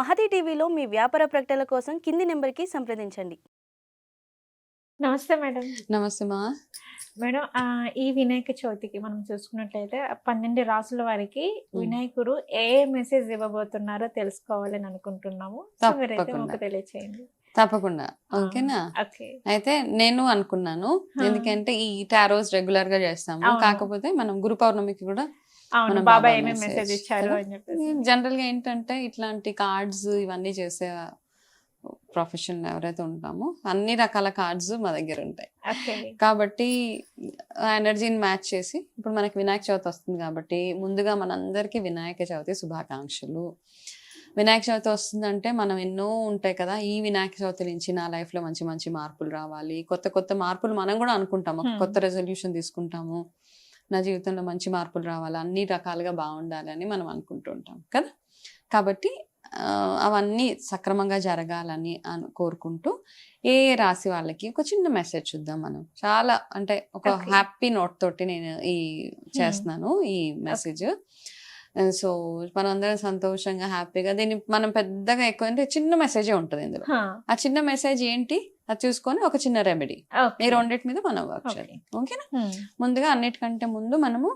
మహతి టీవీలో మీ వ్యాపార ప్రకటనల కోసం కింది నెంబర్కి సంప్రదించండి. నమస్తే మేడం. నమస్తే మా. మేడం ఆ, ఈ వినాయక చవితికి మనం చూసుకున్నట్లయితే పన్నెండు రాసుల వారికి వినాయకుడు ఏ మెసేజ్ ఇవ్వబోతున్నారో తెలుసుకోవాలని అనుకుంటున్నాము. సో మీరైతే తప్పకుండా. మాకు తెలియచేయండి. తప్పకుండా. ఓకేనా? ఓకే. అయితే నేను అనుకున్నాను. ఎందుకంటే ఈ టారోస్ రెగ్యులర్గా చేస్తాము. కాకపోతే మనం గురు పౌర్ణమికి కూడా అవును బాబా ఏమేమి మెసేజ్ ఇచ్చారు? అని చెప్పేసి. జనరల్గా ఏంటంటే ఇట్లాంటి కార్డ్స్ ఇవన్నీ చేసే ప్రొఫెషన్ ఎవరైతే ఉంటామో అన్ని రకాల కార్డ్స్ మా దగ్గర ఉంటాయి. ఓకే. కాబట్టి ఎనర్జీని మ్యాచ్ చేసి ఇప్పుడు మనకి వినాయక చవితి వస్తుంది కాబట్టి ముందుగా మనందరికీ వినాయక చవితి శుభాకాంక్షలు. వినాయక చవితి వస్తుందంటే మనం ఎన్నో ఉంటాయి కదా ఈ వినాయక చవితి నుంచి నా life లో మంచి మంచి మార్పులు రావాలి. కొత్త కొత్త మార్పులు మనం కూడా అనుకుంటాము. కొత్త రెజల్యూషన్ తీసుకుంటాము. నా జీవితంలో మంచి మార్పులు రావాలి? అన్ని రకాలుగా బాగుండాలి అని మనం అనుకుంటూ ఉంటాం కదా? కాబట్టి అవన్నీ సక్రమంగా జరగాలని అను కోరుకుంటూ ఏ రాశి వాళ్ళకి ఒక చిన్న మెసేజ్ చూద్దాం మనం. చాలా అంటే ఒక. హ్యాపీ నోట్ తోటి నేను ఈ చేస్తున్నాను ఈ మెసేజ్. సో మనందరం సంతోషంగా హ్యాపీగా దీన్ని మనం పెద్దగా ఎక్కువ అంటే చిన్న మెసేజే ఉంటుంది ఇందులో. ఆ చిన్న మెసేజ్ ఏంటి? అది చూసుకొని ఒక చిన్న రెమెడీ ఈ రెండింటి మీద మనం వర్క్. చేద్దాం. ఓకేనా? ముందుగా అన్నిటికంటే ముందు మనము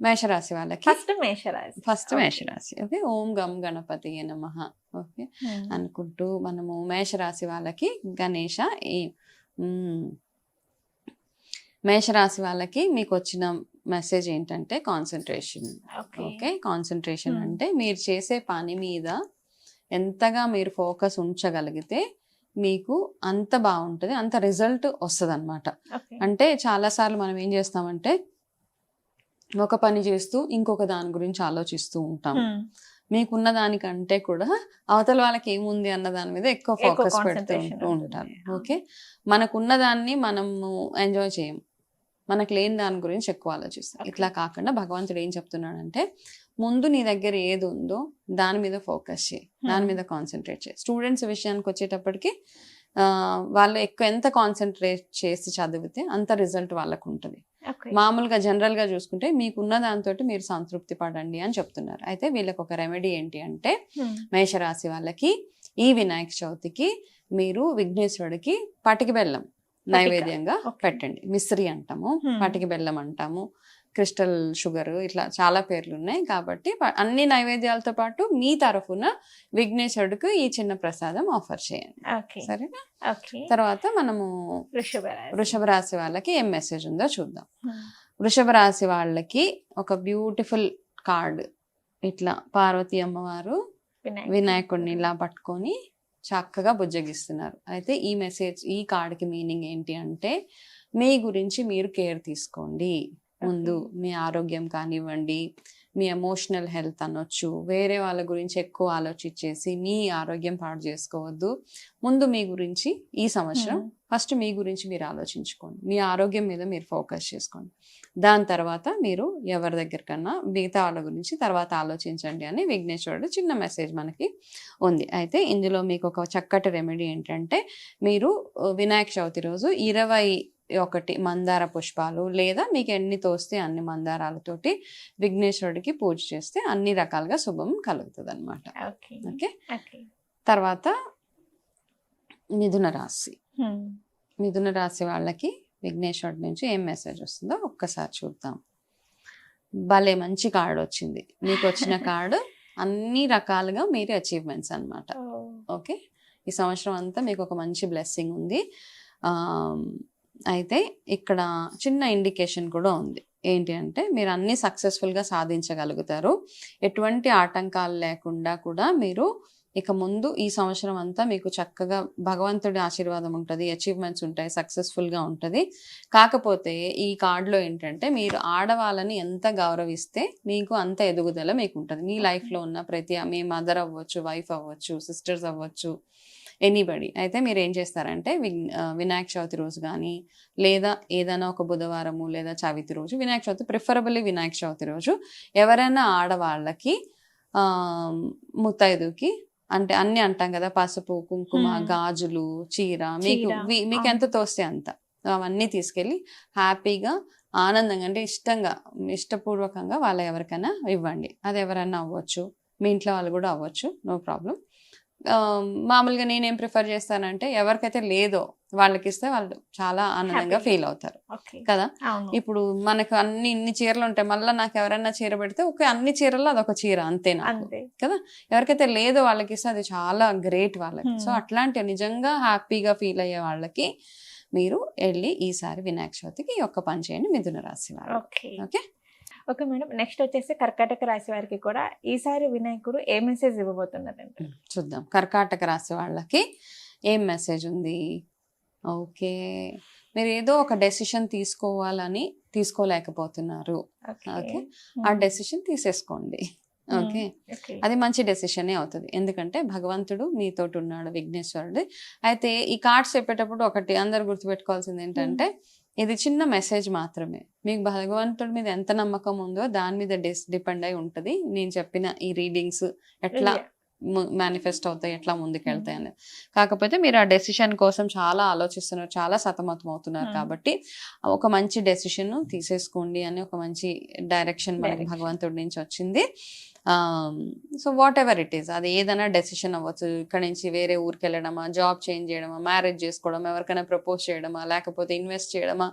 మేషరాశి వాళ్ళకి ఫస్ట్ మేషరాశి. ఫస్ట్. మేషరాశి. ఓకే? ఓం గం గణపతి నమ. ఓకే? అనుకుంటూ మనము మేషరాశి వాళ్ళకి గణేష ఈ మ్మ్. మేషరాశి వాళ్ళకి మీకు వచ్చిన మెసేజ్ ఏంటంటే కాన్సన్ట్రేషన్ ఓకే? Concentration Hmm. అంటే మీరు చేసే పని మీద ఎంతగా మీరు ఫోకస్ ఉంచగలిగితే మీకు అంత బాగుంటుంది అంత రిజల్ట్ వస్తుంది అనమాట అంటే చాలాసార్లు మనం ఏం చేస్తామంటే ఒక పని చేస్తూ ఇంకొక దాని గురించి ఆలోచిస్తూ ఉంటాం మీకున్న దానికంటే కూడా అవతల వాళ్ళకి ఏముంది అన్న దాని మీద ఎక్కువ ఫోకస్ పెడుతూ. ఉంటారు ఓకే? మనకున్న దాన్ని మనము ఎంజాయ్ చేయం మనకు లేని దాని గురించి ఎక్కువ ఆలోచిస్తాం. ఇట్లా కాకుండా భగవంతుడు ఏం చెప్తున్నాడంటే ముందు నీ దగ్గర ఏది ఉందో దాని మీద ఫోకస్ చేయి దాని Hmm. మీద కాన్సన్ట్రేట్ చేయి. స్టూడెంట్స్ విషయానికి వచ్చేటప్పటికి వాళ్ళు ఎక్కువ ఎంత కాన్సన్ట్రేట్ చేసి చదివితే అంత రిజల్ట్ వాళ్ళకు ఉంటుంది మామూలుగా జనరల్గా చూసుకుంటే మీకున్న దాంతో మీరు సంతృప్తి పడండి అని చెప్తున్నారు. అయితే వీళ్ళకి ఒక రెమెడీ ఏంటి అంటే మేషరాశి వాళ్ళకి ఈ వినాయక చవితికి మీరు విఘ్నేశ్వరుడికి పటికి బెల్లం నైవేద్యంగా. పెట్టండి. మిశ్రీ అంటాము Hmm. పటికి బెల్లం అంటాము క్రిస్టల్ షుగర్ ఇట్లా చాలా పేర్లు ఉన్నాయి కాబట్టి అన్ని నైవేద్యాలతో పాటు మీ తరఫున విఘ్నేశ్వరుడికి ఈ చిన్న ప్రసాదం ఆఫర్ చేయండి. సరేనా? తర్వాత మనము వృషభ రాశి. వాళ్ళకి ఏం మెసేజ్ ఉందో చూద్దాం. వృషభ రాశి వాళ్ళకి ఒక బ్యూటిఫుల్ కార్డ్ ఇట్లా పార్వతీ అమ్మవారు వినాయక వినాయకుడిని ఇలా పట్టుకొని చక్కగా బుజ్జగిస్తున్నారు. అయితే ఈ మెసేజ్ ఈ కార్డ్కి మీనింగ్ ఏంటి అంటే మీ గురించి మీరు కేర్ తీసుకోండి. ముందు. మీ ఆరోగ్యం కానివ్వండి మీ ఎమోషనల్ హెల్త్ అనొచ్చు వేరే వాళ్ళ గురించి ఎక్కువ ఆలోచించేసి మీ ఆరోగ్యం పాడు చేసుకోవద్దు ముందు మీ గురించి ఈ సంవత్సరం. ఫస్ట్ మీ గురించి మీరు ఆలోచించుకోండి మీ ఆరోగ్యం మీద మీరు ఫోకస్ చేసుకోండి దాని తర్వాత మీరు ఎవరి దగ్గరికన్నా మిగతా వాళ్ళ గురించి తర్వాత ఆలోచించండి అని విఘ్నేశ్వరుడు చిన్న మెసేజ్ మనకి ఉంది అయితే ఇందులో మీకు ఒక చక్కటి రెమెడీ ఏంటంటే మీరు వినాయక చవితి రోజు ఇరవై ఒకటి మందార పుష్పాలు లేదా మీకు ఎన్ని తోస్తే అన్ని మందారాలతోటి విఘ్నేశ్వరుడికి పూజ చేస్తే అన్ని రకాలుగా శుభం కలుగుతుంది అనమాట ఓకే? తర్వాత మిథున రాశి. మిథున రాశి వాళ్ళకి విఘ్నేశ్వరుడి నుంచి ఏం మెసేజ్ వస్తుందో ఒక్కసారి చూద్దాం. భలే మంచి కార్డు వచ్చింది. మీకు వచ్చిన కార్డు అన్ని రకాలుగా మీరు అచీవ్మెంట్స్ అన్నమాట. ఓకే? ఈ సంవత్సరం అంతా మీకు ఒక మంచి బ్లెస్సింగ్ ఉంది. అయితే ఇక్కడ చిన్న ఇండికేషన్ కూడా ఉంది. ఏంటి అంటే మీరు అన్ని సక్సెస్ఫుల్గా సాధించగలుగుతారు. ఎటువంటి ఆటంకాలు లేకుండా కూడా మీరు ఇక ముందు ఈ సంవత్సరం అంతా మీకు చక్కగా భగవంతుడి ఆశీర్వాదం ఉంటుంది అచీవ్మెంట్స్ ఉంటాయి సక్సెస్ఫుల్గా ఉంటుంది. కాకపోతే ఈ కార్డులో ఏంటంటే మీరు ఆడవాళ్ళని ఎంత గౌరవిస్తే మీకు అంత ఎదుగుదల మీకు ఉంటుంది. మీ లైఫ్లో ఉన్న ప్రతి మీ మదర్ అవ్వచ్చు వైఫ్ అవ్వచ్చు సిస్టర్స్ అవ్వచ్చు ఎనీబడి అయితే మీరు ఏం చేస్తారంటే ఆ, వినాయక చవితి రోజు కానీ లేదా ఏదైనా ఒక బుధవారము లేదా చవితి రోజు వినాయక చవితి ప్రిఫరబుల్లీ వినాయక చవితి రోజు ఎవరైనా ఆడవాళ్ళకి ఆ, ముత్తైదుకి అంటే అన్ని అంటాం కదా పసుపు కుంకుమ. గాజులు చీర మీకు వి- మీకు ఎంత తోస్తే అంత. అవన్నీ తీసుకెళ్ళి హ్యాపీగా ఆనందంగా అంటే ఇష్టంగా ఇష్టపూర్వకంగా వాళ్ళ ఎవరికైనా ఇవ్వండి. అది ఎవరైనా అవ్వచ్చు మీ ఇంట్లో వాళ్ళు కూడా అవ్వచ్చు నో ప్రాబ్లం. మామూలుగా నేనేం ప్రిఫర్ చేస్తానంటే ఎవరికైతే లేదో వాళ్ళకి ఇస్తే వాళ్ళు చాలా ఆనందంగా. ఫీల్ అవుతారు. కదా? ఇప్పుడు మనకు అన్ని ఇన్ని చీరలు ఉంటాయి మళ్ళీ నాకు ఎవరైనా చీర పెడితే ఒక అన్ని చీరల్లో అదొక చీర అంతే నాకు. అంతే. ఎవరికైతే లేదో వాళ్ళకి ఇస్తే అది చాలా గ్రేట్ వాళ్ళకి. Hmm. సో అట్లాంటి నిజంగా హ్యాపీగా ఫీల్ అయ్యే వాళ్ళకి మీరు వెళ్ళి ఈసారి వినాయక చవితికి ఒక్క పని చేయండి మిథున రాశి వాళ్ళు okay? Okay okay madam. Next వచ్చేసి కర్కాటక రాశి వారికి కూడా ఈసారి వినాయకుడు ఏ మెసేజ్ ఇవ్వబోతున్నారంటే చూద్దాం. కర్కాటక రాశి వాళ్ళకి ఏం మెసేజ్ ఉంది? ఓకే. మీరు ఏదో ఒక డెసిషన్ తీసుకోవాలని తీసుకోలేకపోతున్నారు. Okay. ఆ డెసిషన్ తీసేసుకోండి. ఓకే. ఓకే. అది మంచి డెసిషనే అవుతుంది. ఎందుకంటే భగవంతుడు మీతోటి ఉన్నాడు విఘ్నేశ్వరుడు. అయితే ఈ కార్డ్స్ చెప్పేటప్పుడు ఒకటి అందరు గుర్తుపెట్టుకోవాల్సింది ఏంటంటే ఇది చిన్న మెసేజ్ మాత్రమే. మీకు భగవంతుడి మీద ఎంత నమ్మకం ఉందో దాని మీద డిపెండ్ అయి ఉంటది. నేను చెప్పిన ఈ రీడింగ్స్ ఎట్లా మేనిఫెస్ట్ అవుతాయి ఎట్లా ముందుకెళ్తాయి అనేది కాకపోతే మీరు ఆ డెసిషన్ కోసం చాలా ఆలోచిస్తున్నారు చాలా సతమతం అవుతున్నారు. కాబట్టి ఒక మంచి డెసిషన్ తీసేసుకోండి అని ఒక మంచి డైరెక్షన్ మనకి. భగవంతుడి నుంచి వచ్చింది so whatever it is అది ఏదైనా డెసిషన్ అవ్వచ్చు ఇక్కడ నుంచి వేరే ఊరికి వెళ్ళడమా జాబ్ చేంజ్ చేయడమా మ్యారేజ్ చేసుకోవడమా ఎవరికైనా ప్రపోజ్ చేయడమా లేకపోతే ఇన్వెస్ట్ చేయడమా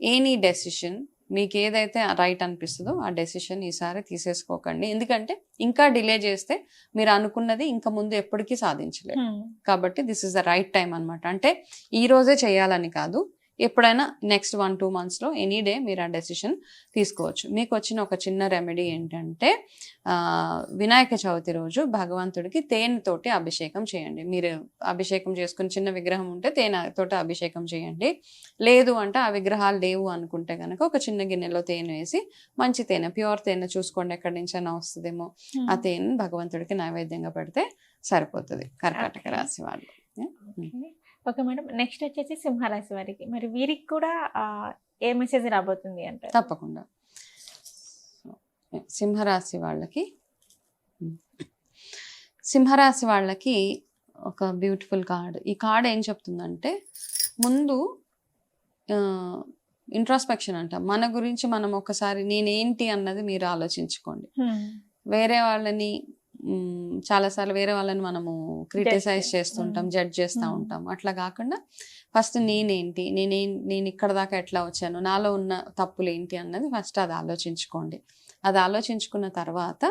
ఎనీ డెసిషన్ మీకు ఏదైతే రైట్ అనిపిస్తుందో ఆ డెసిషన్ ఈసారి తీసేసుకోకండి. ఎందుకంటే ఇంకా డిలే చేస్తే మీరు అనుకున్నది ఇంకా ముందు ఎప్పటికీ సాధించలేరు. కాబట్టి this is the right time అన్నమాట. అంటే ఈ రోజే చేయాలని కాదు ఎప్పుడైనా నెక్స్ట్ వన్ టూ మంత్స్లో ఎనీ డే మీరు ఆ డెసిషన్ తీసుకోవచ్చు. మీకు వచ్చిన ఒక చిన్న రెమెడీ ఏంటంటే వినాయక చవితి రోజు భగవంతుడికి తేనెతోటి అభిషేకం చేయండి. మీరు అభిషేకం చేసుకుని చిన్న విగ్రహం ఉంటే తేనె తోటి అభిషేకం చేయండి. లేదు అంటే ఆ విగ్రహాలు లేవు అనుకుంటే కనుక ఒక చిన్న గిన్నెలో తేనె వేసి మంచి తేనె ప్యూర్ తేనె చూసుకోండి ఎక్కడి నుంచైనా వస్తుందేమో. ఆ తేనె భగవంతుడికి నైవేద్యంగా పెడితే సరిపోతుంది. కర్కాటక. రాశి వాళ్ళు. Okay madam. నెక్స్ట్ వచ్చేసి సింహరాశి వారికి. మరి వీరికి కూడా ఏ మెసేజ్ రాబోతుంది అంటే తప్పకుండా. సింహరాశి వాళ్ళకి సింహరాశి వాళ్ళకి ఒక బ్యూటిఫుల్ కార్డ్. ఈ కార్డ్ ఏం చెప్తుందంటే ముందు ఇంట్రాస్పెక్షన్ అంట. మన గురించి మనం ఒకసారి నేనేంటి అన్నది మీరు ఆలోచించుకోండి. వేరే వాళ్ళని చాలాసార్లు వేరే వాళ్ళని మనము క్రిటిసైజ్. చేస్తుంటాం. జడ్జ్ చేస్తూ. ఉంటాం అట్లా కాకుండా ఫస్ట్ నేనేంటి నేనే నేను ఇక్కడ దాకా ఎట్లా వచ్చాను నాలో ఉన్న తప్పులు ఏంటి అన్నది ఫస్ట్ అది ఆలోచించుకోండి అది ఆలోచించుకున్న తర్వాత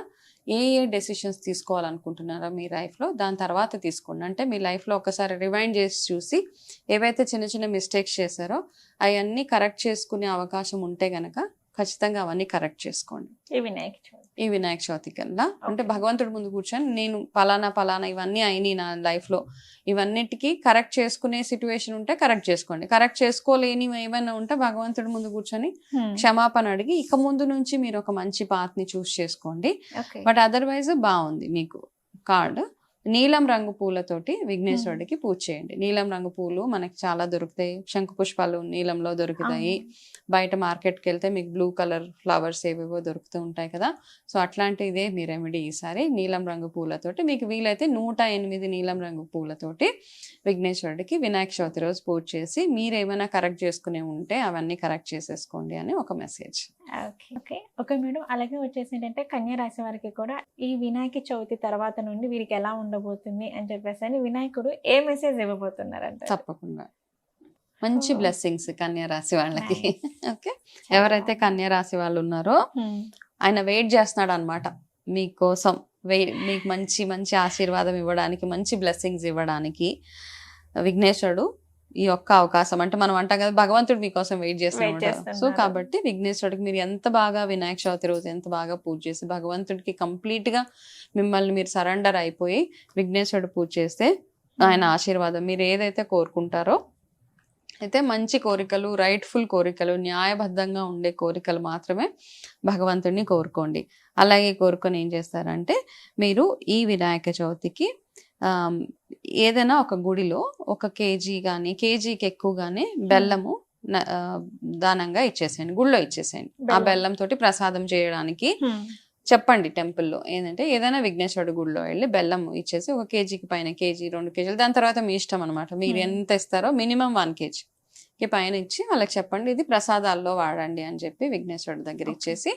ఏ ఏ డెసిషన్స్ తీసుకోవాలనుకుంటున్నారో మీ లైఫ్లో దాని తర్వాత తీసుకోండి అంటే మీ లైఫ్లో ఒకసారి రివైండ్ చేసి చూసి ఏవైతే చిన్న చిన్న మిస్టేక్స్ చేశారో అవన్నీ కరెక్ట్ చేసుకునే అవకాశం ఉంటే గనక ఖచ్చితంగా అవన్నీ కరెక్ట్ చేసుకోండి. ఈ వినాయక చవితి. ఈ వినాయక చవితి కల్లా. అంటే. భగవంతుడి ముందు కూర్చొని నేను పలానా పలానా ఇవన్నీ అయినాయి నా లైఫ్లో ఇవన్నిటికీ కరెక్ట్ చేసుకునే సిచ్యువేషన్ ఉంటే కరెక్ట్ చేసుకోండి. కరెక్ట్ చేసుకోలేని ఏమైనా ఉంటే భగవంతుడి ముందు కూర్చొని క్షమాపణ అడిగి ఇక ముందు నుంచి మీరు ఒక మంచి పాత్ని చూస్ చేసుకోండి. బట్ అదర్వైజ్ బాగుంది మీకు. కార్డ్ నీలం రంగు పూలతోటి విఘ్నేశ్వరుడికి పూజ చేయండి. నీలం రంగు పూలు మనకి చాలా దొరుకుతాయి. శంకు పుష్పాలు నీలంలో దొరుకుతాయి. బయట మార్కెట్కి వెళ్తే మీకు బ్లూ కలర్ ఫ్లవర్స్ ఏవేవో దొరుకుతూ ఉంటాయి కదా. సో అట్లాంటి ఇదే మీ రెమెడీ ఈసారి నీలం రంగు పూలతోటి. మీకు వీలైతే నూట ఎనిమిది నీలం రంగు పూలతోటి విఘ్నేశ్వరుడికి వినాయక చవితి రోజు పూజ చేసి మీరు ఏమైనా కరెక్ట్ చేసుకునే ఉంటే అవన్నీ కరెక్ట్ చేసేసుకోండి అని ఒక మెసేజ్ ఓకే ఓకే మేడం అలాగే వచ్చేసి ఏంటంటే కన్యా రాశి వారికి కూడా ఈ వినాయక చవితి తర్వాత నుండి వీరికి ఎలా ఉండబోతుంది అని చెప్పేసి అని వినాయకుడు ఏ మెసేజ్ ఇవ్వబోతున్నారంట తప్పకుండా. మంచి. బ్లెస్సింగ్స్ కన్యా రాశి వాళ్ళకి. ఓకే? ఎవరైతే కన్యా రాశి వాళ్ళు ఉన్నారో ఆయన వెయిట్ చేస్తున్నాడు అనమాట మీకోసం వెయి మీకు మంచి మంచి ఆశీర్వాదం ఇవ్వడానికి మంచి బ్లెస్సింగ్స్ ఇవ్వడానికి. విఘ్నేశ్వరుడు ఈ ఒక్క అవకాశం. అంటే మనం అంటాం కదా భగవంతుడు మీకోసం వెయిట్ చేస్తున్నాడు. సో. కాబట్టి విఘ్నేశ్వరుడికి మీరు ఎంత బాగా వినాయక చవితి రోజు ఎంత బాగా పూజ చేసి భగవంతుడికి కంప్లీట్గా మిమ్మల్ని మీరు సరెండర్ అయిపోయి విఘ్నేశ్వరుడు పూజ చేస్తే ఆయన ఆశీర్వాదం మీరు ఏదైతే కోరుకుంటారో అయితే మంచి కోరికలు రైట్ఫుల్ కోరికలు న్యాయబద్ధంగా ఉండే కోరికలు మాత్రమే భగవంతుడిని కోరుకోండి. అలాగే కోరుకొని ఏం చేస్తారంటే మీరు ఈ వినాయక చవితికి ఏదైనా ఒక గుడిలో ఒక కేజీ కానీ కేజీకి ఎక్కువగానే బెల్లము దానంగా ఇచ్చేసేయండి గుళ్ళో ఇచ్చేసేయండి. ఆ బెల్లం. తోటి ప్రసాదం చేయడానికి చెప్పండి టెంపుల్లో. ఏంటంటే ఏదైనా విఘ్నేశ్వరుడు గుడిలో వెళ్ళి బెల్లం ఇచ్చేసి ఒక కేజీకి పైన కేజీ రెండు కేజీలు దాని తర్వాత మీ ఇష్టం అనమాట మీరు. ఎంత ఇస్తారో మినిమం వన్ కేజీ. పైన ఇచ్చి వాళ్ళకి చెప్పండి ఇది ప్రసాదాల్లో వాడండి అని చెప్పి విఘ్నేశ్వరుడి దగ్గర. ఇచ్చేసి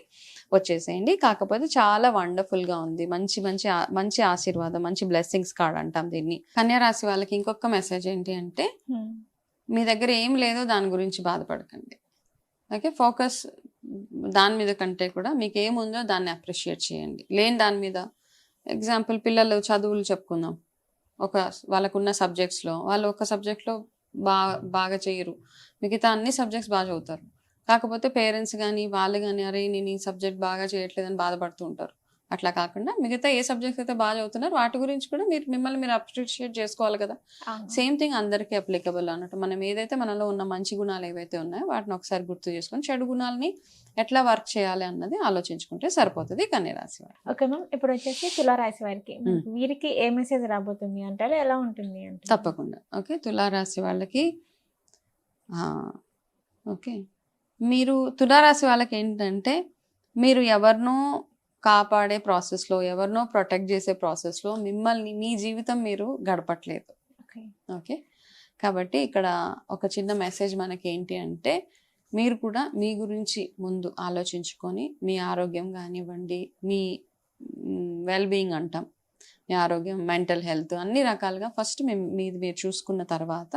వచ్చేసేయండి. కాకపోతే చాలా వండర్ఫుల్గా ఉంది. మంచి మంచి మంచి ఆశీర్వాదం మంచి బ్లెస్సింగ్స్ కార్డ్ అంటాం దీన్ని. కన్యా రాశి వాళ్ళకి ఇంకొక మెసేజ్ ఏంటి అంటే. మీ దగ్గర ఏం లేదో దాని గురించి బాధపడకండి. ఓకే ఫోకస్ దాని మీద కంటే కూడా మీకు ఏముందో దాన్ని అప్రిషియేట్ చేయండి. లేని దాని మీద ఎగ్జాంపుల్ పిల్లలు చదువులు చెప్పుకుందాం. ఒక వాళ్ళకున్న సబ్జెక్ట్స్లో వాళ్ళు ఒక సబ్జెక్ట్లో బాగా బాగా చేయరు. మిగతా అన్ని సబ్జెక్ట్స్ బాగా చదువుతారు. కాకపోతే పేరెంట్స్ కానీ వాళ్ళు కానీ అరే నేను ఈ సబ్జెక్ట్ బాగా చేయట్లేదని బాధపడుతూ ఉంటారు. అట్లా కాకుండా మిగతా ఏ సబ్జెక్ట్స్ అయితే బాగా చదువుతున్నారు వాటి గురించి కూడా మీరు మిమ్మల్ని మీరు అప్రిషియేట్ చేసుకోవాలి కదా. సేమ్ థింగ్ అందరికీ అప్లికబుల్ అన్నట్టు. మనం ఏదైతే మనలో ఉన్న మంచి గుణాలు ఏవైతే ఉన్నాయో వాటిని ఒకసారి గుర్తు చేసుకొని చెడు గుణాలని ఎట్లా వర్క్ చేయాలి అన్నది ఆలోచించుకుంటే సరిపోతుంది కన్య రాశి వారు ఓకే మ్యామ్ ఇప్పుడు వచ్చేసి తులారాశి వారికి. వీరికి ఏ మెసేజ్ రాబోతుంది అంటారు? ఎలా ఉంటుంది అంటే తప్పకుండా. ఓకే తులారాశి వాళ్ళకి ఓకే. మీరు తులారాశి వాళ్ళకి ఏంటంటే మీరు ఎవరినో కాపాడే ప్రాసెస్లో ఎవరినో ప్రొటెక్ట్ చేసే ప్రాసెస్లో మిమ్మల్ని మీ జీవితం మీరు గడపట్లేదు. ఓకే. కాబట్టి ఇక్కడ ఒక చిన్న మెసేజ్ మనకి ఏంటి అంటే మీరు కూడా మీ గురించి ముందు ఆలోచించుకొని మీ ఆరోగ్యం కానివ్వండి మీ వెల్ బీయింగ్ అంటాం. మీ ఆరోగ్యం మెంటల్ హెల్త్ అన్ని రకాలుగా ఫస్ట్ మీ మీది మీరు చూసుకున్న తర్వాత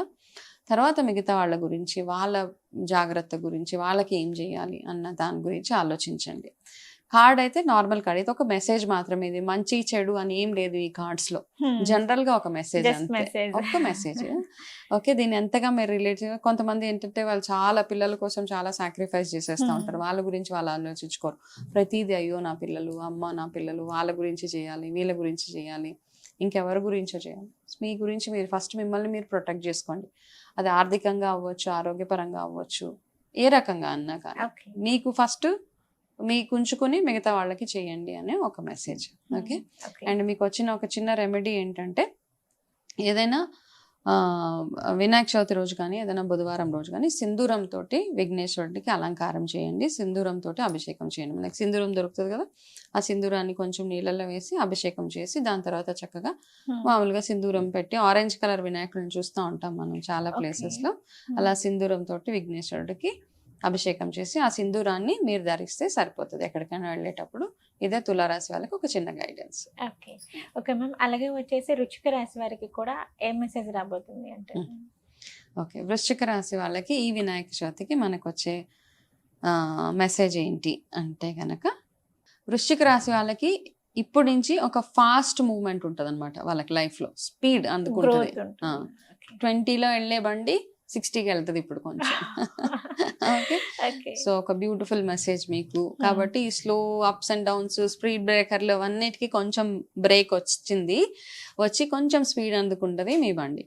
తర్వాత మిగతా వాళ్ళ గురించి వాళ్ళ జాగ్రత్త గురించి వాళ్ళకి ఏం చేయాలి అన్న దాని గురించి ఆలోచించండి. కార్డ్ అయితే నార్మల్ కార్డ్. ఇది ఒక మెసేజ్ మాత్రమే ఇది. మంచి చెడు అని ఏం లేదు ఈ కార్డ్స్లో. జనరల్గా ఒక మెసేజ్ అంతే. మెసేజ్. ఓకే దీన్ని ఎంతగా మీరు రిలేట్ కొంతమంది ఏంటంటే వాళ్ళు చాలా పిల్లల కోసం చాలా సాక్రిఫైస్ చేసేస్తూ. ఉంటారు. వాళ్ళ గురించి వాళ్ళు ఆలోచించుకోరు. ప్రతిదీ అయ్యో నా పిల్లలు అమ్మ నా పిల్లలు వాళ్ళ గురించి చేయాలి వీళ్ళ గురించి చేయాలి ఇంకెవరి గురించో చేయాలి. మీ గురించి మీరు ఫస్ట్ మిమ్మల్ని మీరు ప్రొటెక్ట్ చేసుకోండి. అది ఆర్థికంగా అవ్వచ్చు ఆరోగ్యపరంగా అవ్వచ్చు ఏ రకంగా అన్నా కానీ. ఓకే. మీకు ఫస్ట్ మీకు ఉంచుకొని మిగతా వాళ్ళకి చేయండి అనే ఒక మెసేజ్ ఓకే అండ్ మీకు వచ్చిన ఒక చిన్న రెమెడీ ఏంటంటే ఏదైనా వినాయక చవితి రోజు కానీ ఏదైనా బుధవారం రోజు కానీ సింధూరం తోటి విఘ్నేశ్వరుడికి అలంకారం చేయండి. సింధూరం తోటి అభిషేకం చేయండి. మనకి సింధూరం దొరుకుతుంది కదా? ఆ సింధూరాన్ని కొంచెం నీళ్ళల్లో వేసి అభిషేకం చేసి దాని తర్వాత చక్కగా మామూలుగా సింధూరం పెట్టి ఆరెంజ్ కలర్ వినాయకుడిని చూస్తూ ఉంటాం మనం చాలా Okay. ప్లేసెస్లో. అలా సింధూరం తోటి విఘ్నేశ్వరుడికి అభిషేకం చేసి ఆ సింధూరాన్ని మీరు ధరిస్తే సరిపోతుంది ఎక్కడికైనా వెళ్ళేటప్పుడు. ఇదే తులారాశి వాళ్ళకి ఒక చిన్న గైడెన్స్ ఓకే. Okay ma'am. అలాగే వచ్చేసి రుచిక రాశి వారికి కూడా ఏ మెసేజ్ రాబోతుంది అంటే. ఓకే. వృశ్చిక రాశి వాళ్ళకి ఈ వినాయక చవితికి మనకు వచ్చే మెసేజ్ ఏంటి అంటే గనక వృశ్చిక రాశి వాళ్ళకి ఇప్పుడు నుంచి ఒక ఫాస్ట్ మూవ్మెంట్ ఉంటుంది అనమాట వాళ్ళకి life లో. స్పీడ్ అందుకుంటుంది. ట్వంటీలో వెళ్ళే బండి సిక్స్టీకి వెళ్తుంది ఇప్పుడు కొంచెం. ఓకే సో ఒక బ్యూటిఫుల్ మెసేజ్ మీకు. కాబట్టి ఈ slow ups and downs speed బ్రేకర్లు అవన్నిటికీ కొంచెం బ్రేక్ వచ్చింది. వచ్చి కొంచెం స్పీడ్ అందుకుంటది మీ బండి.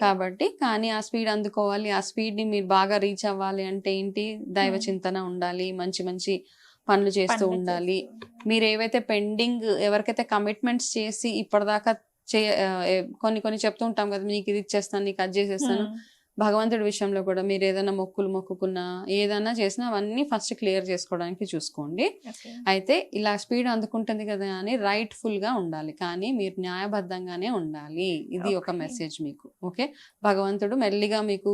కాబట్టి కానీ ఆ స్పీడ్ అందుకోవాలి. ఆ స్పీడ్ని మీరు బాగా రీచ్ అవ్వాలి అంటే ఏంటి? దైవ Hmm. చింతన ఉండాలి. మంచి మంచి పనులు చేస్తూ ఉండాలి. మీరు ఏవైతే పెండింగ్ ఎవరికైతే కమిట్మెంట్స్ చేసి ఇప్పటిదాకా చే కొన్ని కొన్ని చెప్తూ ఉంటాం కదా నీకు ఇది ఇచ్చేస్తాను నీకు అది చేసేస్తాను. మ్మ్. భగవంతుడి విషయంలో కూడా మీరు ఏదైనా మొక్కులు మొక్కుకున్నా ఏదైనా చేసినా అవన్నీ ఫస్ట్ క్లియర్ చేసుకోవడానికి చూసుకోండి. అయితే ఇలా స్పీడ్ అందుకుంటుంది కదా అని రైట్ఫుల్గా ఉండాలి. కానీ మీరు న్యాయబద్ధంగానే ఉండాలి. ఇది ఒక. మెసేజ్ మీకు. ఓకే? భగవంతుడు మెల్లిగా మీకు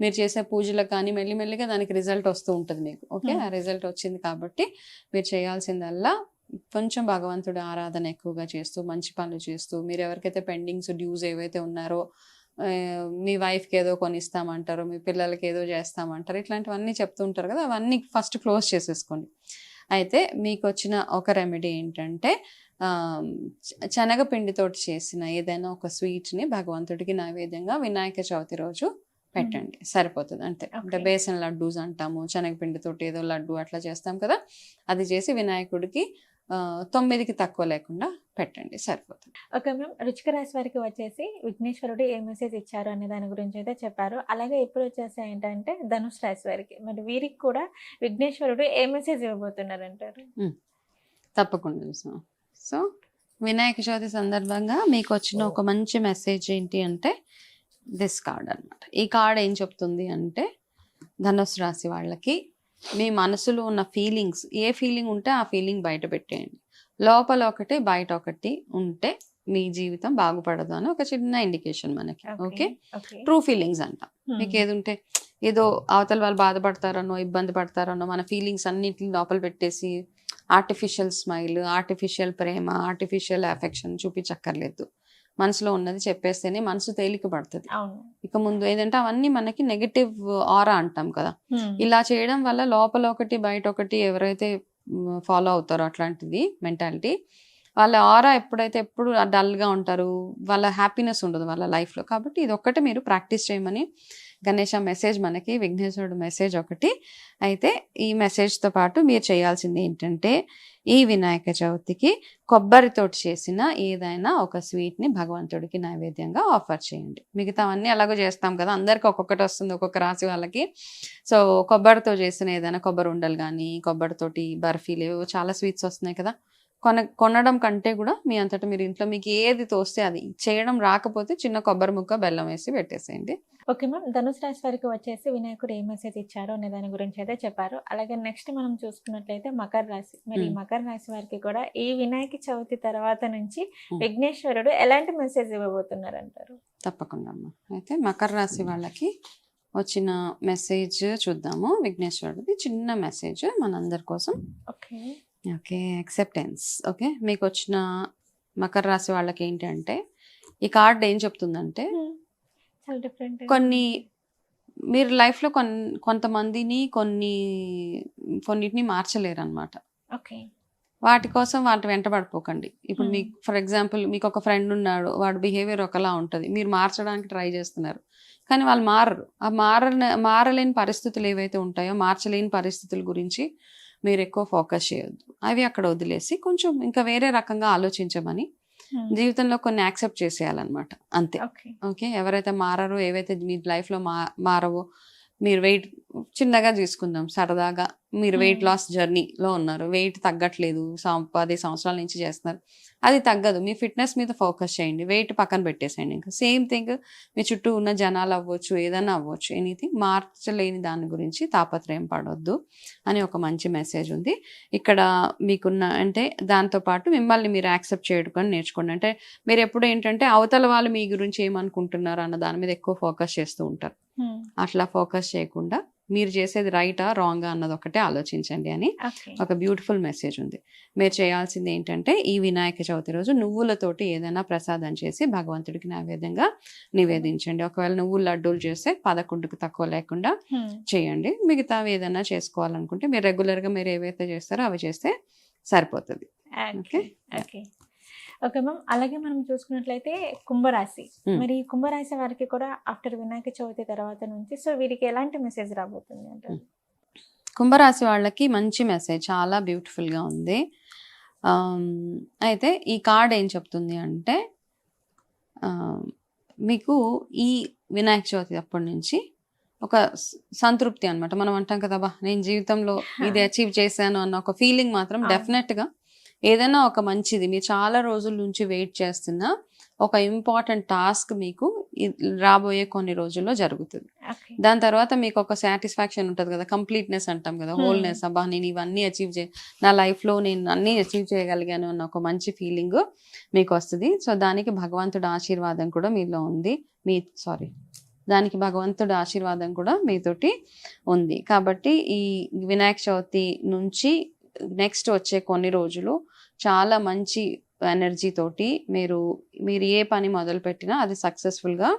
మీరు చేసే పూజలకు కానీ మెల్లి మెల్లిగా దానికి రిజల్ట్ వస్తూ ఉంటుంది మీకు. ఓకే. ఆ రిజల్ట్ వచ్చింది కాబట్టి మీరు చేయాల్సిందల్లా కొంచెం భగవంతుడి ఆరాధన ఎక్కువగా చేస్తూ మంచి పనులు చేస్తూ మీరు ఎవరికైతే పెండింగ్స్ డ్యూస్ ఏవైతే ఉన్నారో మీ వైఫ్కి ఏదో కొనిస్తామంటారు మీ పిల్లలకి ఏదో చేస్తామంటారు ఇట్లాంటివన్నీ చెప్తుంటారు కదా అవన్నీ ఫస్ట్ క్లోజ్ చేసేసుకోండి. అయితే మీకు వచ్చిన ఒక రెమెడీ ఏంటంటే శనగపిండితోటి చేసిన ఏదైనా ఒక స్వీట్ని భగవంతుడికి నైవేద్యంగా వినాయక చవితి రోజు పెట్టండి. సరిపోతుంది అంతే. అంటే. బేసన్ లడ్డూస్ అంటాము శనగపిండితోటి ఏదో లడ్డు అట్లా చేస్తాం కదా అది చేసి వినాయకుడికి తొమ్మిదికి తక్కువ లేకుండా పెట్టండి సరిపోతుంది. ఓకే మ్యామ్ రుచిక రాశి వారికి వచ్చేసి విఘ్నేశ్వరుడు ఏ మెసేజ్ ఇచ్చారు అనే దాని గురించి అయితే చెప్పారు. అలాగే ఇప్పుడు వచ్చేసి ఏంటంటే ధనుష్ రాశి వారికి మరి వీరికి కూడా విఘ్నేశ్వరుడు ఏ మెసేజ్ ఇవ్వబోతున్నారు అంటారు తప్పకుండా సో సో వినాయక చవితి సందర్భంగా మీకు వచ్చిన ఒక మంచి మెసేజ్ ఏంటి అంటే దిస్ కార్డ్ అన్నమాట. ఈ కార్డ్ ఏం చెప్తుంది అంటే ధనుసు రాశి వాళ్ళకి మీ మనసులో ఉన్న ఫీలింగ్స్ ఏ ఫీలింగ్ ఉంటే ఆ ఫీలింగ్ బయట పెట్టేయండి. లోపల ఒకటి బయట ఒకటి ఉంటే మీ జీవితం బాగుపడదు అని ఒక చిన్న ఇండికేషన్ మనకి. ఓకే ట్రూ ఫీలింగ్స్ అంట. Hmm. మీకు ఏది ఉంటే ఏదో అవతల వాళ్ళు బాధపడతారనో ఇబ్బంది పడతారనో మన ఫీలింగ్స్ అన్నిటిని లోపల పెట్టేసి ఆర్టిఫిషియల్ స్మైల్ ఆర్టిఫిషియల్ ప్రేమ ఆర్టిఫిషియల్ అఫెక్షన్ చూపించక్కర్లేదు. మనసులో ఉన్నది చెప్పేస్తేనే మనసు తేలిక పడుతుంది ఇక ముందు ఏంటంటే అవన్నీ మనకి నెగటివ్ ఆరా అంటాం కదా. ఇలా చేయడం వల్ల లోపల ఒకటి బయట ఒకటి ఎవరైతే ఫాలో అవుతారో అట్లాంటిది మెంటాలిటీ వాళ్ళ ఆరా ఎప్పుడైతే ఎప్పుడు డల్గా ఉంటారు వాళ్ళ హ్యాపీనెస్ ఉండదు వాళ్ళ లైఫ్లో కాబట్టి ఇది ఒక్కటే మీరు ప్రాక్టీస్ చేయమని గణేష మెసేజ్ మనకి విఘ్నేశ్వరుడు మెసేజ్ ఒకటి. అయితే ఈ మెసేజ్తో పాటు మీరు చేయాల్సింది ఏంటంటే ఈ వినాయక చవితికి కొబ్బరితోటి చేసిన ఏదైనా ఒక స్వీట్ని భగవంతుడికి నైవేద్యంగా ఆఫర్ చేయండి. మిగతా అన్నీ అలాగో చేస్తాం కదా అందరికి ఒక్కొక్కటి వస్తుంది ఒక్కొక్క రాశి వాళ్ళకి. సో కొబ్బరితో చేసిన ఏదైనా కొబ్బరి ఉండలు కానీ కొబ్బరితోటి బర్ఫీలు చాలా స్వీట్స్ వస్తున్నాయి కదా. కొన కొనడం కంటే కూడా మీ అంతటా మీరు ఇంట్లో మీకు ఏది తోస్తే అది. చేయడం రాకపోతే చిన్న కొబ్బరి ముక్క బెల్లం వేసి పెట్టేసేయండి. Okay ma'am. ధనుసు రాశి వారికి వచ్చేసి వినాయకుడు ఏ మెసేజ్ ఇచ్చారో అనే దాని గురించి అయితే చెప్పారు. అలాగే నెక్స్ట్ మనం చూసుకున్నట్లయితే మకర రాశి. మరి ఈ. మకర రాశి వారికి కూడా ఈ వినాయక చవితి తర్వాత నుంచి. విఘ్నేశ్వరుడు ఎలాంటి మెసేజ్ ఇవ్వబోతున్నారు అంటారు తప్పకుండా అమ్మా అయితే మకర రాశి వాళ్ళకి వచ్చిన మెసేజ్ చూద్దాము. విఘ్నేశ్వరుడిది చిన్న మెసేజ్ మనందరి కోసం. ఓకే. ఓకే అక్సెప్టెన్స్ ఓకే మీకు వచ్చిన మకర రాశి వాళ్ళకి ఏంటి అంటే ఈ కార్డ్ ఏం చెప్తుందంటే చాలా డిఫరెంట్ కొన్ని మీరు లైఫ్లో కొన్ కొంతమందిని కొన్ని కొన్నిటిని మార్చలేరు అనమాట ఓకే. వాటి కోసం వాటి వెంట పడిపోకండి. ఇప్పుడు Hmm. మీకు ఫర్ ఎగ్జాంపుల్ మీకు ఒక ఫ్రెండ్ ఉన్నాడు వాడు బిహేవియర్ ఒకలా ఉంటుంది మీరు మార్చడానికి ట్రై చేస్తున్నారు. కానీ వాళ్ళు మారరు. ఆ మారన మారలేని పరిస్థితులు ఏవైతే ఉంటాయో మార్చలేని పరిస్థితుల గురించి మీరు ఎక్కువ ఫోకస్ చేయొద్దు. అవి అక్కడ వదిలేసి కొంచెం ఇంకా వేరే రకంగా ఆలోచించమని జీవితంలో కొన్ని యాక్సెప్ట్ చేసేయాలన్నమాట. అంతే. ఓకే. ఓకే? ఎవరైతే మారారో ఏవైతే మీ లైఫ్లో మా మారవో మీరు వెయిట్ చిన్నగా తీసుకుందాం సరదాగా మీరు వెయిట్ Hmm. లాస్ జర్నీలో ఉన్నారు. వెయిట్ తగ్గట్లేదు. పది సంవత్సరాల నుంచి చేస్తున్నారు. అది తగ్గదు. మీ ఫిట్నెస్ మీద ఫోకస్ చేయండి. వెయిట్ పక్కన పెట్టేసేయండి ఇంకా. సేమ్ థింగ్ మీ చుట్టూ ఉన్న జనాలు అవ్వచ్చు ఏదైనా అవ్వచ్చు. ఎనీథింగ్ మార్చలేని దాని గురించి తాపత్రయం పడొద్దు అని ఒక మంచి మెసేజ్ ఉంది. ఇక్కడ మీకున్న అంటే దాంతోపాటు మిమ్మల్ని మీరు యాక్సెప్ట్ చేయడం నేర్చుకోండి. అంటే మీరు ఎప్పుడు ఏంటంటే అవతల వాళ్ళు మీ గురించి ఏమనుకుంటున్నారు అన్న దాని మీద ఎక్కువ ఫోకస్ చేస్తూ ఉంటారు. అట్లా ఫోకస్ చేయకుండా మీరు చేసేది రైటా రాంగా అన్నది ఒకటే ఆలోచించండి అని ఒక బ్యూటిఫుల్ మెసేజ్ ఉంది. మీరు చేయాల్సింది ఏంటంటే ఈ వినాయక చవితి రోజు నువ్వులతోటి ఏదైనా ప్రసాదం చేసి భగవంతుడికి నైవేద్యంగా నివేదించండి. ఒకవేళ నువ్వులు లడ్డూలు చేస్తే పదకొండుకు తక్కువ లేకుండా చేయండి. మిగతావి ఏదైనా చేసుకోవాలనుకుంటే మీరు రెగ్యులర్గా మీరు ఏవైతే చేస్తారో అవి చేస్తే సరిపోతుంది. ఓకే? ఓకే. Okay ma'am. అలాగే మనం చూసుకున్నట్లయితే కుంభరాశి. మరి కుంభరాశి వారికి కూడా ఆఫ్టర్ వినాయక చవితి తర్వాత నుంచి సో వీరికి ఎలాంటి మెసేజ్ రాబోతుంది అంటారు? కుంభరాశి వాళ్ళకి మంచి మెసేజ్. చాలా బ్యూటిఫుల్గా ఉంది. అయితే ఈ కార్డ్ ఏం చెప్తుంది అంటే మీకు ఈ వినాయక చవితి అప్పటి నుంచి ఒక సంతృప్తి అన్నమాట. మనం అంటాం కదా బా నేను జీవితంలో ఇది అచీవ్ చేశాను అన్న ఒక ఫీలింగ్ మాత్రం. డెఫినెట్గా ఏదైనా ఒక మంచిది. మీరు చాలా రోజుల నుంచి వెయిట్ చేస్తున్న ఒక ఇంపార్టెంట్ టాస్క్ మీకు రాబోయే కొన్ని రోజుల్లో జరుగుతుంది. దాని తర్వాత మీకు ఒక సాటిస్ఫాక్షన్ ఉంటుంది కదా కంప్లీట్నెస్ అంటాం కదా. హోల్నెస్. అబ్బా నేను ఇవన్నీ అచీవ్ చే నా లైఫ్లో నేను అన్నీ అచీవ్ చేయగలిగాను అన్న ఒక మంచి ఫీలింగ్ మీకు వస్తుంది. సో దానికి భగవంతుడి ఆశీర్వాదం కూడా మీలో ఉంది. మీ సారీ దానికి భగవంతుడి ఆశీర్వాదం కూడా మీతోటి ఉంది. కాబట్టి ఈ వినాయక చవితి నుంచి నెక్స్ట్ వచ్చే కొన్ని రోజులు చాలా మంచి ఎనర్జీ తోటి మీరు మీరు ఏ పని మొదలు పెట్టినా అది సక్సెస్ఫుల్గా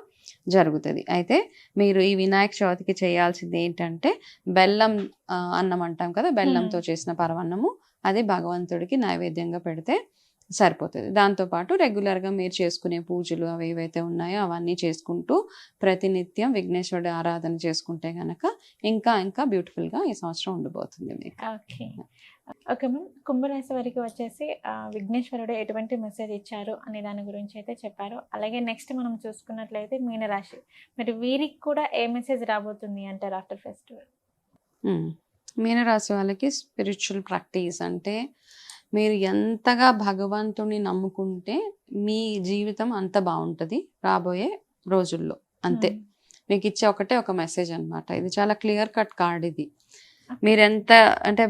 జరుగుతుంది. అయితే మీరు ఈ వినాయక చవితికి చేయాల్సింది ఏంటంటే బెల్లం అన్నం అంటాం కదా బెల్లంతో చేసిన పరవన్నము అది భగవంతుడికి నైవేద్యంగా పెడితే సరిపోతుంది. దాంతోపాటు రెగ్యులర్గా మీరు చేసుకునే పూజలు అవి ఏవైతే ఉన్నాయో అవన్నీ చేసుకుంటూ ప్రతినిత్యం విఘ్నేశ్వరుడి ఆరాధన చేసుకుంటే గనక ఇంకా ఇంకా బ్యూటిఫుల్గా ఈ సంవత్సరం ఉండబోతుంది మీకు. ఓకే. Okay ma'am. కుంభరాశి వారికి వచ్చేసి విఘ్నేశ్వరుడు ఎటువంటి మెసేజ్ ఇచ్చారు అనే దాని గురించి అయితే చెప్పారు. అలాగే నెక్స్ట్ మనం చూసుకున్నట్లయితే మీనరాశి. మరి వీరికి కూడా ఏ మెసేజ్ రాబోతుంది అంటారు ఆఫ్టర్ ఫెస్టివల్. మీనరాశి వాళ్ళకి స్పిరిచువల్ ప్రాక్టీస్ అంటే మీరు ఎంతగా భగవంతుని నమ్ముకుంటే మీ జీవితం అంత బాగుంటుంది రాబోయే రోజుల్లో. అంతే. మీకు ఇచ్చే ఒకటే ఒక మెసేజ్ అన్నమాట. ఇది చాలా క్లియర్ కట్ కార్డ్ ఇది. మీరెంత అంటే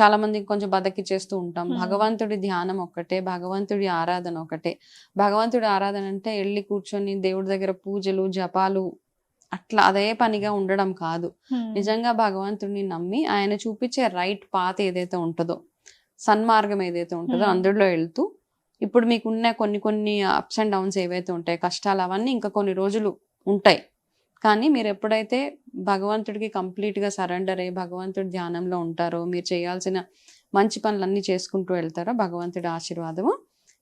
చాలా మంది కొంచెం బదకి చేస్తూ ఉంటాం. భగవంతుడి ధ్యానం ఒక్కటే భగవంతుడి ఆరాధన ఒకటే. భగవంతుడి ఆరాధన అంటే వెళ్ళి కూర్చొని దేవుడి దగ్గర పూజలు జపాలు అట్లా అదే పనిగా ఉండడం కాదు. నిజంగా భగవంతుడిని నమ్మి ఆయన చూపించే రైట్ పాత్ ఏదైతే ఉంటుందో సన్మార్గం ఏదైతే ఉంటుందో Hmm. అందులో వెళ్తూ ఇప్పుడు మీకున్న కొన్ని కొన్ని అప్స్ అండ్ డౌన్స్ ఏవైతే ఉంటాయి కష్టాలు అవన్నీ ఇంకా కొన్ని రోజులు ఉంటాయి. కానీ మీరు ఎప్పుడైతే భగవంతుడికి complete గా సరెండర్ అయ్యి భగవంతుడి ధ్యానంలో ఉంటారో మీరు చేయాల్సిన మంచి పనులన్నీ చేసుకుంటూ వెళ్తారో భగవంతుడి ఆశీర్వాదము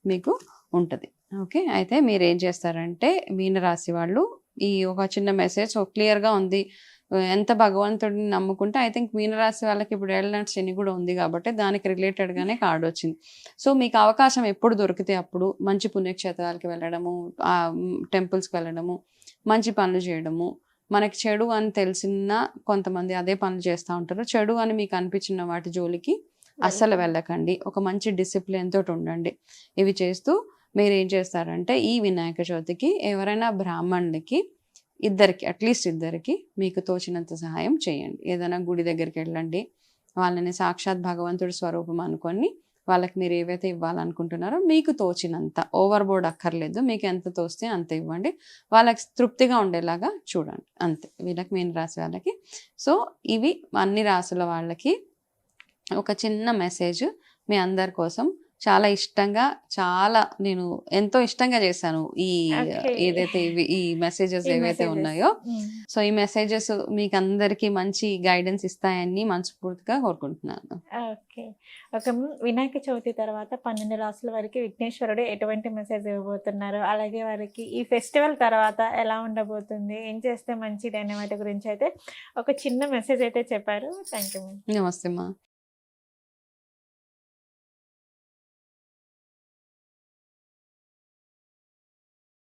మీకు ఉంటుంది. ఓకే? అయితే మీరు ఏం చేస్తారంటే మీనరాశి వాళ్ళు ఈ ఒక చిన్న మెసేజ్ క్లియర్గా ఉంది ఎంత భగవంతుడిని నమ్ముకుంటే ఐ థింక్ మీనరాశి వాళ్ళకి ఇప్పుడు ఏళ్ళనాటి శని కూడా ఉంది కాబట్టి దానికి రిలేటెడ్ గానే కార్డు వచ్చింది. సో మీకు అవకాశం ఎప్పుడు దొరికితే అప్పుడు మంచి పుణ్యక్షేత్రాలకి వెళ్ళడము టెంపుల్స్కి వెళ్ళడము మంచి పనులు చేయడము మనకి చెడు అని తెలిసిన కొంతమంది అదే పనులు చేస్తూ ఉంటారు. చెడు అని మీకు అనిపించిన వాటి జోలికి అస్సలు వెళ్ళకండి. ఒక మంచి డిసిప్లిన్ తోటి ఉండండి. ఇవి చేస్తూ మీరు ఏం చేస్తారంటే ఈ వినాయక చవితికి ఎవరైనా బ్రాహ్మణులకి ఇద్దరికి అట్లీస్ట్ ఇద్దరికి మీకు తోచినంత సహాయం చేయండి. ఏదైనా గుడి దగ్గరికి వెళ్ళండి వాళ్ళని సాక్షాత్ భగవంతుడి స్వరూపం అనుకొని వాళ్ళకి మీరు ఏవైతే ఇవ్వాలనుకుంటున్నారో మీకు తోచినంత. ఓవర్ బోర్డ్ అక్కర్లేదు మీకు ఎంత తోస్తే అంత ఇవ్వండి. వాళ్ళకి తృప్తిగా ఉండేలాగా చూడండి అంతే. వీళ్ళకి మీన రాశి వాళ్ళకి. సో ఇవి అన్ని రాసుల వాళ్ళకి ఒక చిన్న మెసేజ్ మీ అందరి కోసం చాలా ఇష్టంగా చాలా నేను ఎంతో ఇష్టంగా చేశాను ఈ. ఏదైతే ఈ మెసేజెస్ ఏవైతే. ఉన్నాయో. సో ఈ మెసేజెస్ మీకు అందరికి మంచి గైడెన్స్ ఇస్తాయని మనస్ఫూర్తిగా కోరుకుంటున్నాను. ఓకే. ఒక వినాయక చవితి తర్వాత పన్నెండు రాసుల వరకు విఘ్నేశ్వరుడు ఎటువంటి మెసేజ్ ఇవ్వబోతున్నారు? అలాగే వారికి ఈ ఫెస్టివల్ తర్వాత ఎలా ఉండబోతుంది? ఏం చేస్తే మంచిది అనే వాటి గురించి అయితే ఒక చిన్న మెసేజ్ అయితే చెప్పారు. థ్యాంక్ యూ నమస్తే మా